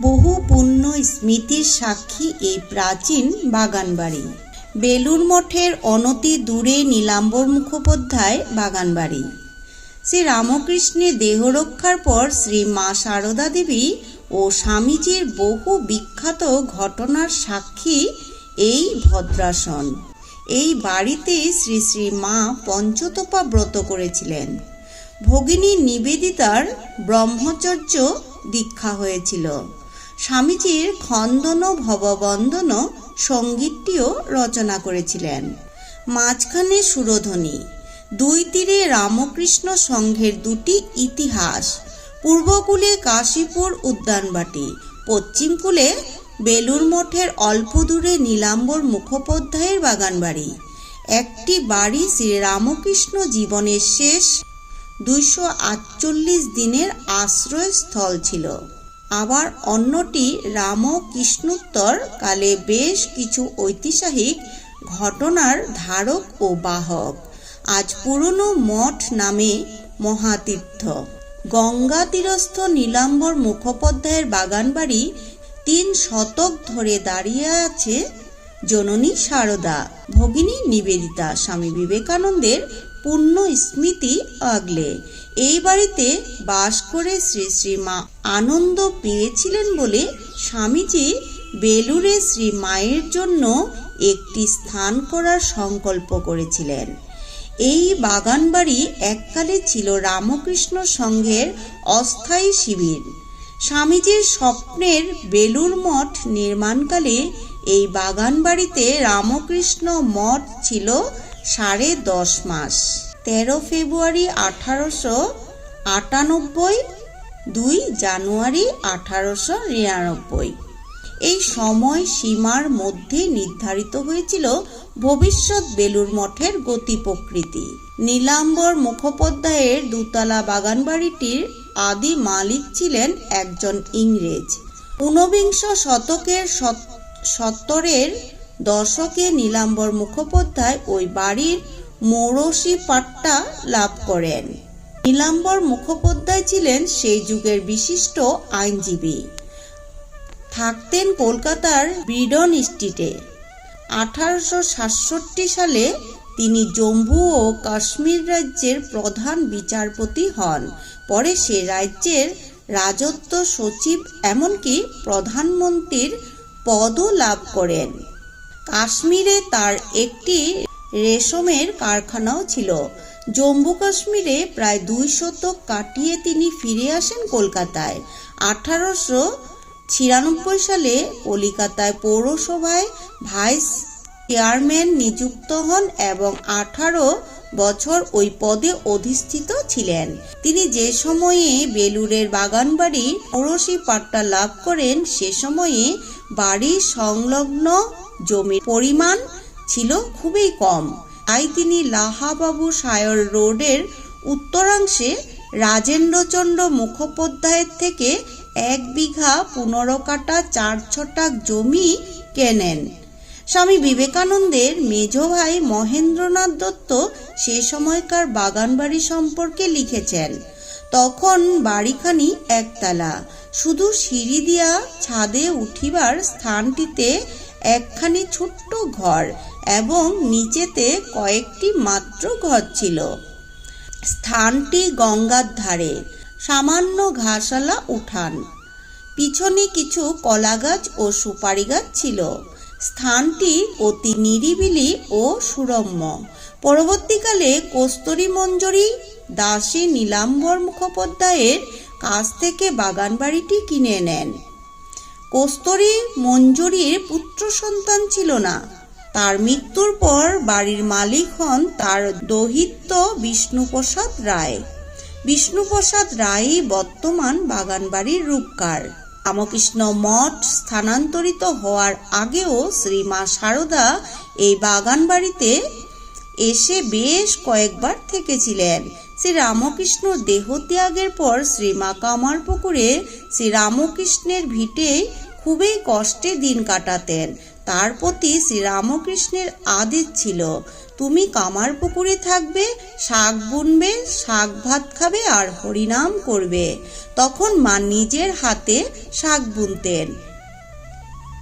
বহু পুণ্য স্মৃতির সাক্ষী এই প্রাচীন বাগানবাড়ি। বেলুর মঠের অনতি দূরে নীলাম্বর মুখোপাধ্যায় বাগানবাড়ি। শ্রী রামকৃষ্ণের দেহরক্ষার পর শ্রী মা সারদা দেবী ও স্বামীজির বহু বিখ্যাত ঘটনার সাক্ষী এই ভদ্রাসন। এই বাড়িতে শ্রী শ্রী মা পঞ্চতপা ব্রত করেছিলেন। ভগিনী নিবেদিতার ব্রহ্মচর্য দীক্ষা হয়েছিল। স্বামীজির খন্দন ভববন্দন সঙ্গীতটিও রচনা করেছিলেন। মাঝখানে সুরধ্বনি, দুই তীরে রামকৃষ্ণ সংঘের দুটি ইতিহাস, পূর্বকূলে কাশীপুর উদ্যানবাটি পশ্চিমকূলে বেলুর মঠের অল্প দূরে নীলাম্বর মুখোপাধ্যায়ের বাগানবাড়ি। একটি বাড়ি শ্রী রামকৃষ্ণ জীবনের শেষ দুইশো আটচল্লিশ দিনের আশ্রয়স্থল ছিল। আবার অন্যটি রামকৃষ্ণোত্তর কালে বেশ কিছু ঐতিহাসিক ঘটনার ধারক ও বাহক। আজ পুরনো মঠ নামে মহাতীর্থ। গঙ্গা তীরস্থ নীলাম্বর মুখোপাধ্যায়ের বাগানবাড়ি তিন শতক ধরে দাঁড়িয়ে আছে জননী সারদা। ভগিনী নিবেদিতা, স্বামী বিবেকানন্দের পূর্ণ স্মৃতি আগলে। এই বাড়িতে বাস করে শ্রী শ্রী মা আনন্দ পেয়েছিলেন বলে স্বামীজি বেলুরে শ্রী মায়ের জন্য একটি স্থান করার সংকল্প করেছিলেন। এই বাগানবাড়ি এককালে ছিল রামকৃষ্ণ সংঘের অস্থায়ী শিবির। স্বামীজির স্বপ্নের বেলুর মঠ নির্মাণকালে এই বাগান বাড়িতে রামকৃষ্ণ মঠ ছিল সাড়ে দশ মাস। তেরো ফেব্রুয়ারি আঠারোশো আটানব্বই, দুই জানুয়ারি আঠারোশো নিরানব্বই। এই সময় সীমার মধ্যে নির্ধারিত হয়েছিল ভবিষ্যৎ বেলুর মঠের গতি প্রকৃতি। নীলাম্বর মুখোপাধ্যায়ের দুতলা বাগানবাড়িটির আদি মালিক ছিলেন একজন ইংরেজ। ঊনবিংশ শতকের সত- সত্তরের দশকে নীলাম্বর মুখোপাধ্যায় ওই বাড়ির মৌরসি পাট্টা লাভ করেন। নীলাম্বর মুখোপাধ্যায় ছিলেন সেই যুগের বিশিষ্ট আইনজীবী। থাকতেন কলকাতার ব্রিডন স্ট্রিটে। আঠারোশো সাতষট্টি সালে তিনি জম্মু ও কাশ্মীর রাজ্যের প্রধান বিচারপতি হন। পরে সে রাজ্যের রাজত্ব সচিব, এমনকি প্রধানমন্ত্রীর পদও লাভ করেন। কাশ্মীরে তার একটি রেশমের কারখানাও ছিল। জম্মু কাশ্মীরে প্রায় দুই শতক কাটিয়ে তিনি ফিরে আসেন কলকাতায়। আঠারোশো ছিয়ানব্বই সালে কলিকাতায় পৌরসভায় ভাইস চেয়ারম্যান নিযুক্ত হন এবং আঠারো বছর ওই পদে অধিষ্ঠিত ছিলেন। তিনি যে সময়ে বেলুরের বাগানবাড়ি পৌরসী পাট্টা লাভ করেন, সে সময়ে বাড়ির সংলগ্ন জমির পরিমাণ ছিল খুবই কম। তাই তিনি লাহাবাবু সায়র রোডের উত্তরাংশে রাজেন্দ্রচন্দ্র মুখোপাধ্যায়ের থেকে এক বিঘা পনেরো কাটা চার ছটাক জমি কেনেন। স্বামী বিবেকানন্দের মেজ ভাই মহেন্দ্রনাথ দত্ত সে সময়কার বাগানবাড়ি সম্পর্কে লিখেছেন, তখন বাড়িখানি একতলা। শুধু সিঁড়ি দিয়া ছাদে উঠিবার স্থানটিতে একখানি ছোট্ট ঘর এবং নিচেতে কয়েকটি মাত্র ঘর ছিল। স্থানটি গঙ্গার ধারে। সামান্য ঘাসালা উঠান। পিছনে কিছু কলা গাছ ও সুপারি গাছ ছিল। স্থানটি অতি নিরিবিলি ও সুরম্য। পরবর্তীকালে কস্তুরী মঞ্জরি, দাসী নীলাম্বর মুখোপাধ্যায়ের কাছ থেকে বাগান বাড়িটি কিনে নেন। কস্তুরী মঞ্জুরির পুত্র সন্তান ছিল না। তার মৃত্যুর পর বাড়ির মালিক হন তার দহিত্য বিষ্ণুপ্রসাদ রায়। বিষ্ণুপ্রসাদ রায়ই বর্তমান বাগানবাড়ির রূপকার। রামকৃষ্ণ মঠ স্থানান্তরিত হওয়ার আগেও শ্রীমা সারদা এই বাগানবাড়িতে এসে বেশ কয়েকবার থেকেছিলেন। শ্রী রামকৃষ্ণ দেহত্যাগের পর শ্রীমা কামারপুকুরে শ্রী রামকৃষ্ণের ভিটে খুবই কষ্টে দিন কাটাতেন। তার প্রতি শ্রীরামকৃষ্ণের আদেশ ছিল, তুমি কামার পুকুরে থাকবে, শাক বুনবে, শাক ভাত খাবে আর হরিনাম করবে। তখন মা নিজের হাতে শাক বুনতেন।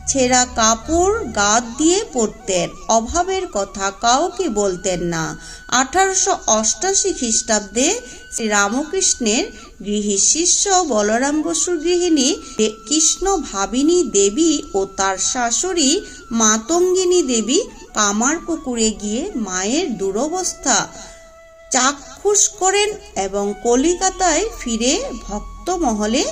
ছেঁড়া কাপড় গাদ দিয়ে পরতেন। অভাবের কথা কাউকে বলতেন না। আঠারোশো অষ্টাশি খ্রিস্টাব্দে শ্রী রামকৃষ্ণের গৃহী শিষ্য বলরাম বসুর গৃহিণী কৃষ্ণ ভাবিনী দেবী ও তার শাশুড়ি মাতঙ্গিনী দেবী কামার পুকুরে গিয়ে মায়ের দুরবস্থা চাক্ষুষ করেন এবং কলিকাতায় ফিরে ভক্ত মহলে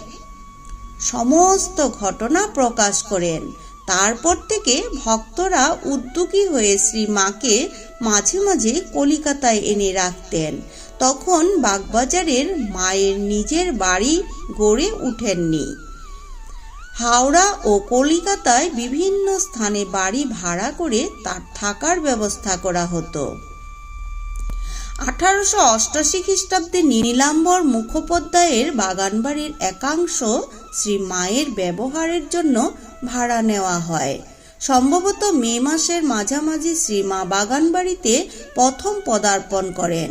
সমস্ত ঘটনা প্রকাশ করেন। তারপর থেকে ভক্তরা উদ্যোগী হয়ে শ্রী মাকে মাঝে মাঝে কলিকাতায় এনে রাখতেন। তখন বাগবাজারের মায়ের নিজের বাড়ি গড়ে উঠেননি হাওড়া ও কলিকাতায় বিভিন্ন স্থানে বাড়ি ভাড়া করে তার থাকার ব্যবস্থা করা হতো। আঠারোশো অষ্টাশি খ্রিস্টাব্দে নীলাম্বর মুখোপাধ্যায়ের বাগানবাড়ির একাংশ শ্রী মায়ের ব্যবহারের জন্য ভাড়া নেওয়া হয়। সম্ভবত মে মাসের মাঝামাঝি শ্রীমা বাগানবাড়িতে প্রথম পদার্পণ করেন।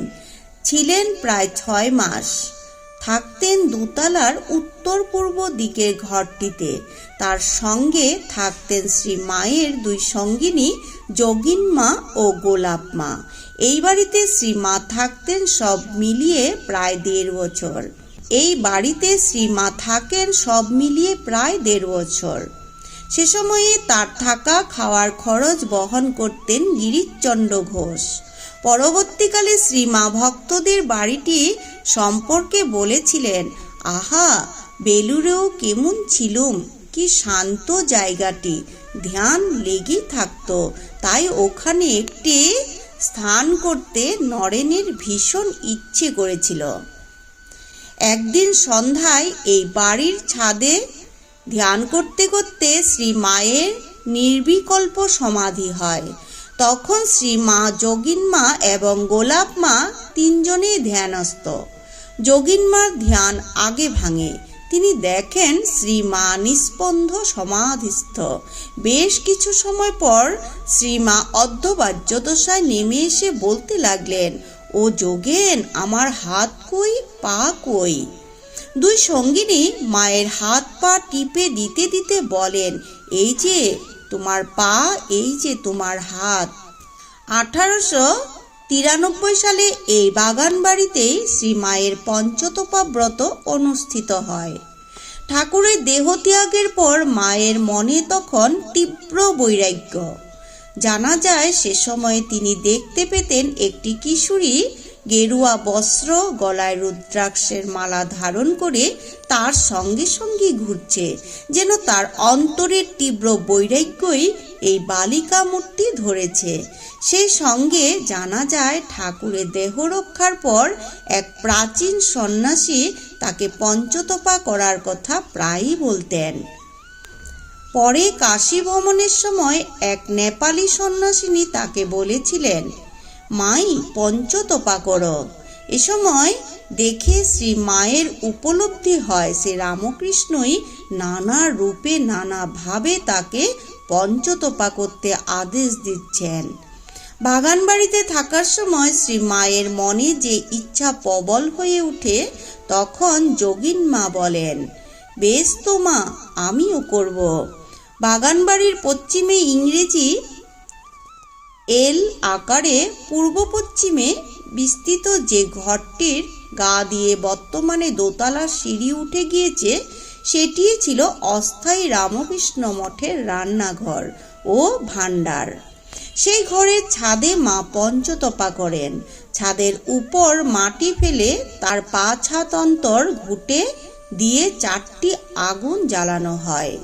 ছিলেন প্রায় ছয় মাস। থাকতেন দোতলার উত্তর পূর্ব দিকের ঘরটিতে। তার সঙ্গে থাকতেন শ্রী মায়ের দুই সঙ্গিনী যোগিনমা ও গোলাপ মা। এই বাড়িতে শ্রী মা থাকতেন সব মিলিয়ে প্রায় দেড় বছর। এই বাড়িতে শ্রী মা থাকেন সব মিলিয়ে প্রায় দেড় বছর। সে সময়ে তার থাকা খাওয়ার খরচ বহন করতেন গিরিশচন্দ্র ঘোষ। পরবর্তীকালে শ্রীমা ভক্তদের বাড়িটি সম্পর্কে বলেছিলেন, আহা, বেলুরেও কেমন ছিলুম, কি শান্ত জায়গাটি, ধ্যান লেগেই থাকতো, তাই ওখানে একটি স্থান করতে নরেনের ভীষণ ইচ্ছে করেছিল। একদিন সন্ধ্যায় এই বাড়ির ছাদে ধ্যান করতে করতে শ্রী মায়ের নির্বিকল্প সমাধি হয়। তখন শ্রী মা যোগিনমা এবং গোলাপ মা তিনজনেই ধ্যানস্থ। যোগিনমার ধ্যান আগে ভাঙে। তিনি দেখেন শ্রী মা নিস্পন্দ সমাধিস্থ। বেশ কিছু সময় পর শ্রীমা অর্ধবাজ্যদশায় নেমে এসে বলতে লাগলেন, ও যোগেন, আমার হাত কই, পা কই? দুই সঙ্গিনী মায়ের হাত পা টিপে দিতে দিতে বলেন, এই যে তোমার পা, এই যে তোমার হাত। আঠারোশো তিরানব্বই সালে এই বাগান বাড়িতেই শ্রী মায়ের পঞ্চতপা ব্রত অনুষ্ঠিত হয়। ঠাকুরের দেহত্যাগের পর মায়ের মনে তখন তীব্র বৈরাগ্য। জানা যায়, সে সময় তিনি দেখতে পেতেন একটি কিশোরী গেরুয়া বস্ত্র, গলায় রুদ্রাক্ষের মালা ধারণ করে তার সঙ্গে সঙ্গে ঘুরছে, যেন তার অন্তরের তীব্র বৈরাগ্যই এই বালিকা মূর্তি ধরেছে। সেই সঙ্গে জানা যায়, ঠাকুরের দেহ রক্ষার পর এক প্রাচীন সন্ন্যাসী তাকে পঞ্চতপা করার কথা প্রায়ই বলতেন। পরে কাশী ভ্রমণের সময় এক নেপালি সন্ন্যাসিনী তাকে বলেছিলেন মাই, পঞ্চতপা করো। এ সময় দেখে শ্রী মায়ের উপলব্ধি হয় সে রামকৃষ্ণই নানা রূপে, নানা ভাবে তাকে পঞ্চতপা করতে আদেশ দিচ্ছেন। বাগানবাড়িতে থাকার সময় শ্রী মায়ের মনে যে ইচ্ছা প্রবল হয়ে ওঠে, তখন যোগিন মা বলেন, বেশ তো মা, আমিও করব। বাগানবাড়ির পশ্চিমে ইংরেজি এল আকারে পূর্ব পশ্চিমে বিস্তৃত যে ঘরটির গা দিয়ে বর্তমানে দোতলা সিঁড়ি উঠে গিয়েছে সেটি ছিল অস্থায়ী রামকৃষ্ণ মঠের রান্নাঘর ও ভাণ্ডার। সেই ঘরের ছাদে মা পঞ্চতপা করেন। ছাদের উপর মাটি ফেলে তার পা ছাত অন্তর ঘুটে দিয়ে চারটি আগুন জ্বালানো হয়।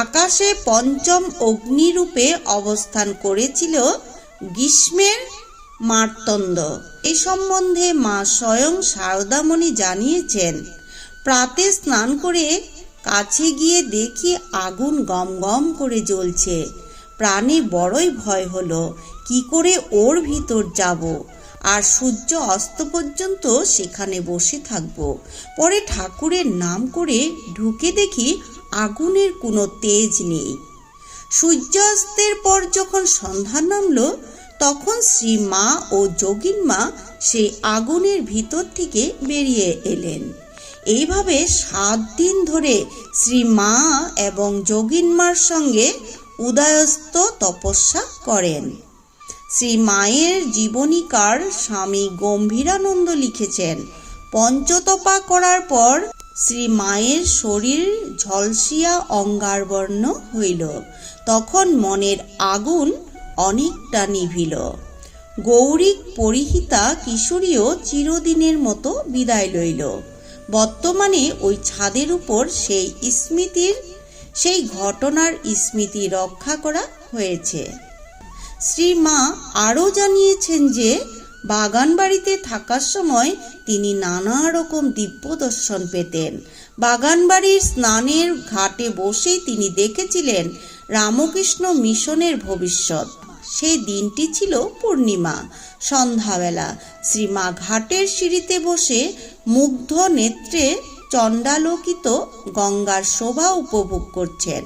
আকাশে পঞ্চম অগ্নিরূপে অবস্থান করেছিল গ্রীষ্মের মার্তণ্ড এ সম্বন্ধে মা স্বয়ং শারদামণি জানিয়েছেন, প্রাতে স্নান করে কাছে গিয়ে দেখি আগুন গম গম করে জ্বলছে। প্রাণে বড়ই ভয় হলো, কি করে ওর ভিতর যাব? আর সূর্য অস্ত পর্যন্ত সেখানে বসে থাকব। পরে ঠাকুরের নাম করে ঢুকে দেখি আগুনের কোনো তেজ নেই। সূর্যাস্তের পর যখন সন্ধ্যা নামল, তখন শ্রী মা ও যোগিন মা সেই আগুনের ভিতর থেকে বেরিয়ে এলেন। এইভাবে সাত দিন ধরে শ্রী মা এবং যোগিন মার সঙ্গে উদয়স্ত তপস্যা করেন। শ্রী মায়ের জীবনীকার স্বামী গম্ভীরানন্দ লিখেছেন, পঞ্চতপা করার পর শ্রী মায়ের শরীর ঝলসিয়া অঙ্গারবর্ণ হইল। তখন মনের আগুন অনেকটা নিভিল। গৌরিক পরিহিতা কিশোরীও চিরদিনের মতো বিদায় লইল। বর্তমানে ওই ছাদের উপর সেই স্মৃতির, সেই ঘটনার স্মৃতি রক্ষা করা হয়েছে। শ্রী মা আরও জানিয়েছেন যে বাগান বাড়িতে থাকার সময় তিনি নানা রকম দিব্য দর্শন পেতেন। বাগান বাড়ির স্নানের ঘাটে বসেই তিনি দেখেছিলেন রামকৃষ্ণ মিশনের ভবিষ্যৎ। সেই দিনটি ছিল পূর্ণিমা। সন্ধ্যাবেলা শ্রীমা ঘাটের সিঁড়িতে বসে মুগ্ধ নেত্রে চণ্ডালোকিত গঙ্গার শোভা উপভোগ করছেন।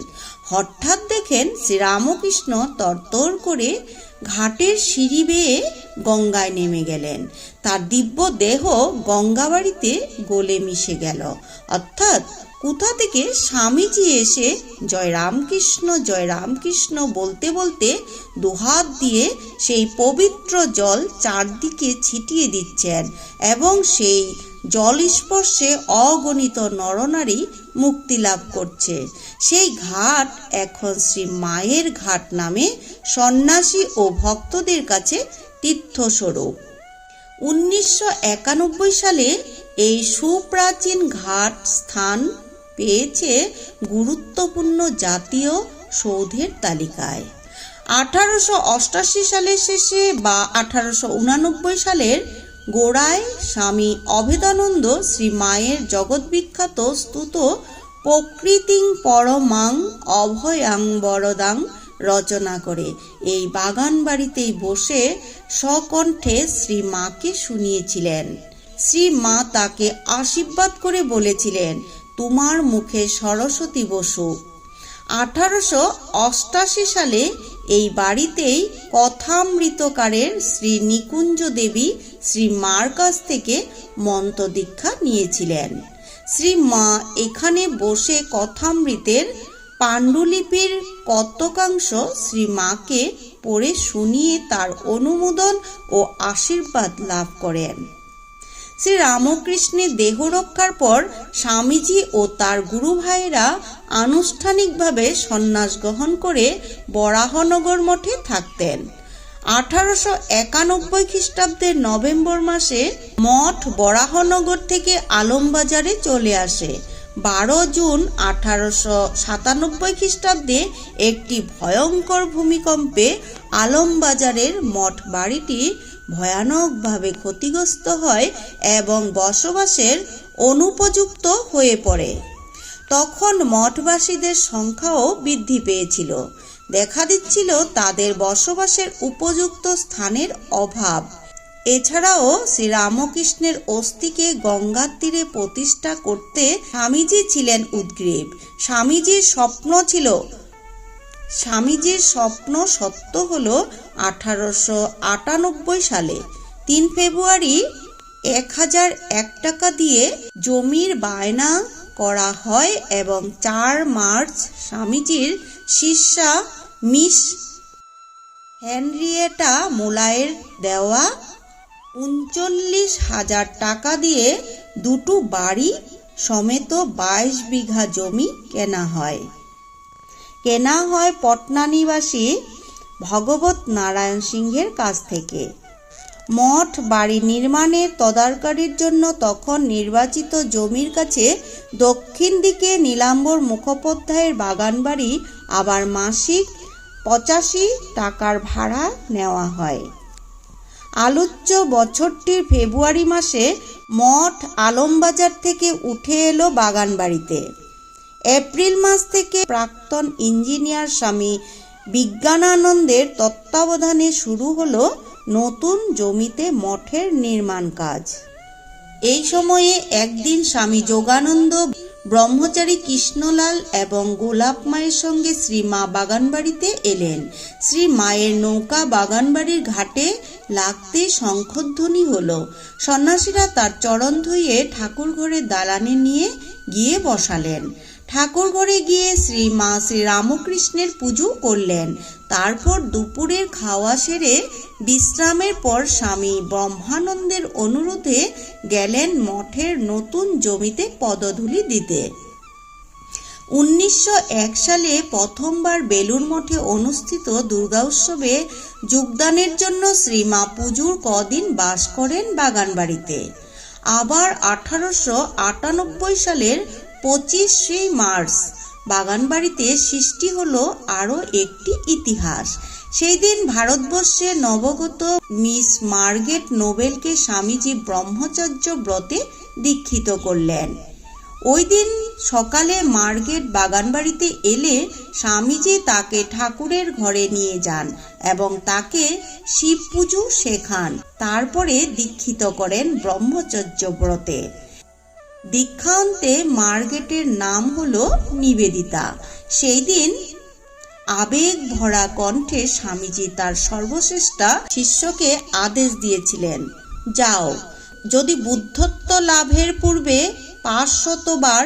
হঠাৎ দেখেন শ্রীরামকৃষ্ণ তরতর করে ঘাটের সিঁড়ি বেয়ে গঙ্গায় নেমে গেলেন। তার দিব্য দেহ গঙ্গাবাড়িতে গলে মিশে গেল। অর্থাৎ কোথা থেকে স্বামীজি এসে জয় রামকৃষ্ণ জয় রামকৃষ্ণ বলতে বলতে দুহাত দিয়ে সেই পবিত্র জল চারদিকে ছিটিয়ে দিচ্ছেন এবং সেই জল স্পর্শে অগণিত নরনারী মুক্তি লাভ করছে। সেই ঘাট এখন শ্রী মায়ের ঘাট নামে সন্ন্যাসী ও ভক্তদের কাছে তীর্থস্বরূপ। উনিশশো একানব্বই সালে এই সুপ্রাচীন ঘাট স্থান পেয়েছে গুরুত্বপূর্ণ জাতীয় সৌধের তালিকায়। আঠারোশো অষ্টাশি সালের শেষে বা আঠারোশো উনানব্বই সালের গোড়ায় স্বামী অভেদানন্দ শ্রী মায়ের জগৎবিখ্যাত স্তুত প্রকৃতিং পরমাং অভয়াং বরদাং রচনা করে। এই বাগান বাড়িতেই বসে সকণ্ঠে শ্রী মাকে শুনিয়েছিলেন। শ্রী মা তাকে আশীর্বাদ করে বলেছিলেন, তোমার মুখে সরস্বতী বসু আঠারোশো অষ্টাশি সালে এই বাড়িতেই কথামৃতকারের শ্রী নিকুঞ্জ দেবী শ্রী মার কাছ থেকে মন্ত্র দীক্ষা নিয়েছিলেন। শ্রী মা এখানে বসে কথামৃতের পাণ্ডুলিপির কতকাংশ শ্রী মাকে পড়ে শুনিয়ে তার অনুমোদন ও আশীর্বাদ লাভ করেন। শ্রী রামকৃষ্ণের দেহ রক্ষার পর স্বামীজি ও তার গুরু ভাইয়েরা আনুষ্ঠানিকভাবে সন্ন্যাস গ্রহণ করে বরাহনগর মঠে থাকতেন। আঠারোশো একানব্বই খ্রিস্টাব্দের নভেম্বর মাসে মঠ বরাহনগর থেকে আলমবাজারে চলে আসে। বারো জুন আঠারোশো সাতানব্বই খ্রিস্টাব্দে একটি ভয়ঙ্কর ভূমিকম্পে আলমবাজারের মঠ বাড়িটি ভয়ানকভাবে ক্ষতিগ্রস্ত হয় এবং বসবাসের অনুপযুক্ত হয়ে পড়ে। তখন মঠবাসীদের সংখ্যাও বৃদ্ধি পেয়েছিল। দেখা দিচ্ছিল তাদের বসবাসের উপযুক্ত স্থানের অভাব। এছাড়াও শ্রীরামকৃষ্ণের অস্থিকে গঙ্গার তীরে প্রতিষ্ঠা করতে স্বামীজি ছিলেন উদ্গ্রীব। স্বামীজির স্বপ্ন ছিল স্বামীজির স্বপ্ন সত্য হল আঠারোশো আটানব্বই সালে তিন ফেব্রুয়ারি এক হাজার এক টাকা দিয়ে জমির বায়না করা হয় এবং চার মার্চ স্বামীজির শিষ্যা মিস হেনরিয়েটা মোলায়ের দেওয়া উনচল্লিশ হাজার টাকা দিয়ে দুটো বাড়ি সমেত বাইশ বিঘা জমি কেনা হয়। কেনা হয় পটনা নিবাসী ভগবত নারায়ণ সিংহের কাছ থেকে। মঠ বাড়ি নির্মাণের তদারকারির জন্য তখন নির্বাচিত জমির কাছে দক্ষিণ দিকে নীলাম্বর মুখোপাধ্যায়ের বাগানবাড়ি আবার মাসিক পঁচাশি টাকার ভাড়া নেওয়া হয়। আলোচ্য বছরটির ফেব্রুয়ারি মাসে মঠ আলমবাজার থেকে উঠে এলো বাগানবাড়িতে এপ্রিল মাস থেকে প্রাক্তন ইঞ্জিনিয়ার স্বামী বিজ্ঞানানন্দের তত্ত্বাবধানে শুরু হলো নতুন জমিতে মঠের নির্মাণ কাজ। এই সময়ে একদিন স্বামী যোগানন্দ ব্রহ্মচারী কৃষ্ণলাল এবং গোলাপ মায়ের সঙ্গে শ্রী মা বাগানবাড়িতে এলেন। শ্রী মায়ের নৌকা বাগানবাড়ির ঘাটে লাগতে শঙ্খধ্বনি হল। সন্ন্যাসীরা তার চরণ ধুয়ে ঠাকুর ঘরে দালানে নিয়ে গিয়ে বসালেন। ঠাকুর ঘরে গিয়ে শ্রী মা শ্রী রামকৃষ্ণের পুজো করলেন। তারপর দুপুরের খাওয়া সেরে বিশ্রামের পর স্বামী ব্রহ্মানন্দের অনুরোধে গেলেন মঠের নতুন জমিতে পদধূলি দিতে। উনিশশো এক সালে প্রথমবার বেলুর মঠে অনুষ্ঠিত দুর্গা উৎসবে যোগদানের জন্য শ্রীমা পুজোর কদিন বাস করেন বাগানবাড়িতে। আবার আঠারোশো আটানব্বই সালের পঁচিশে মার্চ। বাগানবাড়িতে সৃষ্টি হলো আরও একটি ইতিহাস। সেই দিন ভারতবর্ষে নবগত মিস মার্গেট নোবেলকে স্বামীজি ব্রহ্মচর্য ব্রতে দীক্ষিত করলেন। ওই দিন সকালে মার্গেট বাগানবাড়িতে এলে স্বামীজি তাকে ঠাকুরের ঘরে নিয়ে যান এবং তাকে শিব পুজো শেখান। তারপরে দীক্ষিত করেন ব্রহ্মচর্য ব্রতে। দীক্ষান্তে মার্গেটের নাম হলো নিবেদিতা। সেই দিন আবেগ ভরা কণ্ঠে স্বামীজি তার সর্বশ্রেষ্ঠা শিষ্যকে আদেশ দিয়েছিলেন, যাও, যদি বুদ্ধত্ব লাভের পূর্বে পাঁচশতবার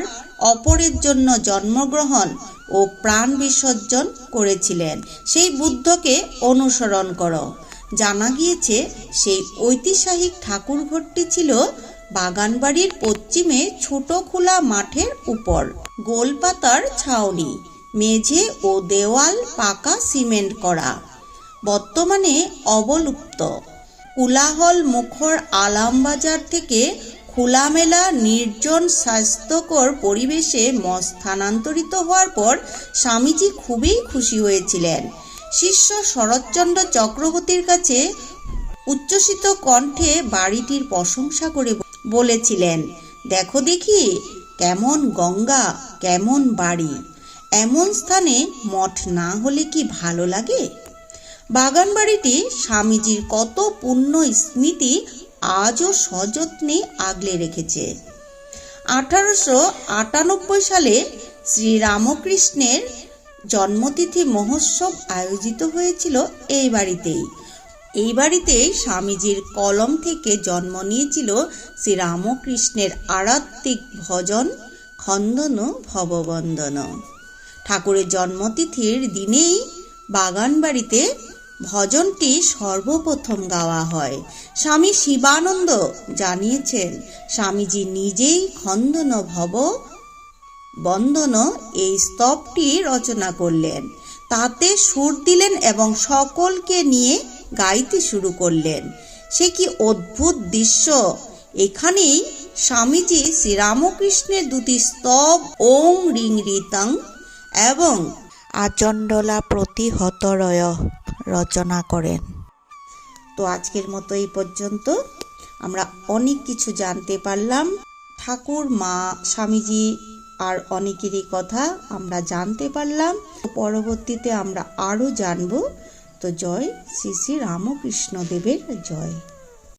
অপরের জন্য জন্মগ্রহণ ও প্রাণ বিসর্জন করেছিলেন, সেই বুদ্ধকে অনুসরণ করো। জানা গিয়েছে, সেই ঐতিহাসিক ঠাকুর ঘরটি ছিল বাগানবাড়ির পশ্চিমে ছোট খোলা মাঠের উপর। গোলপাতার ছাউনি, মেঝে ও দেওয়াল পাকা সিমেন্ট করা। বর্তমানে অবলুপ্ত। কোলাহল মুখর আলামবাজার থেকে খোলামেলা, নির্জন, স্বাস্থ্যকর পরিবেশে মঠ স্থানান্তরিত হওয়ার পর স্বামীজি খুবই খুশি হয়েছিলেন। শিষ্য শরৎচন্দ্র চক্রবর্তীর কাছে উচ্ছ্বসিত কণ্ঠে বাড়িটির প্রশংসা করে বলেছিলেন, দেখো দেখি, কেমন গঙ্গা, কেমন বাড়ি, এমন স্থানে মঠ না হলে কি ভালো লাগে? বাগানবাড়িটি স্বামীজির কত পূর্ণ স্মৃতি আজও সযত্নে আগলে রেখেছে। আঠারোশো আটানব্বই সালে শ্রীরামকৃষ্ণের জন্মতিথি মহোৎসব আয়োজিত হয়েছিল এই বাড়িতেই। এই বাড়িতেই স্বামীজির কলম থেকে জন্ম নিয়েছিল শ্রীরামকৃষ্ণের আরাত্মিক ভজন, খন্দন, ভববন্দন। ঠাকুরের জন্মতিথির দিনেই বাগান বাড়িতে ভজনটি সর্বপ্রথম গাওয়া হয়। স্বামী শিবানন্দ জানিয়েছেন, স্বামীজি নিজেই খন্দন ভব বন্দন এই স্তবটি রচনা করলেন। তাতে সুর দিলেন এবং সকলকে নিয়ে গাইতে শুরু করলেন। সে কি অদ্ভুত দৃশ্য? এখানেই স্বামীজি শ্রীরামকৃষ্ণের দুটি স্তব ওং রিং রিতং এবং আচণ্ডলা প্রতিহতরয় রচনা করেন। তো আজকের মতো এই পর্যন্ত। আমরা অনেক কিছু জানতে পারলাম। ঠাকুর, মা, স্বামীজি আর অনেকেরই কথা আমরা জানতে পারলাম। পরবর্তীতে আমরা আরও জানব। তো জয় শ্রী শ্রী রামকৃষ্ণ দেবের জয়।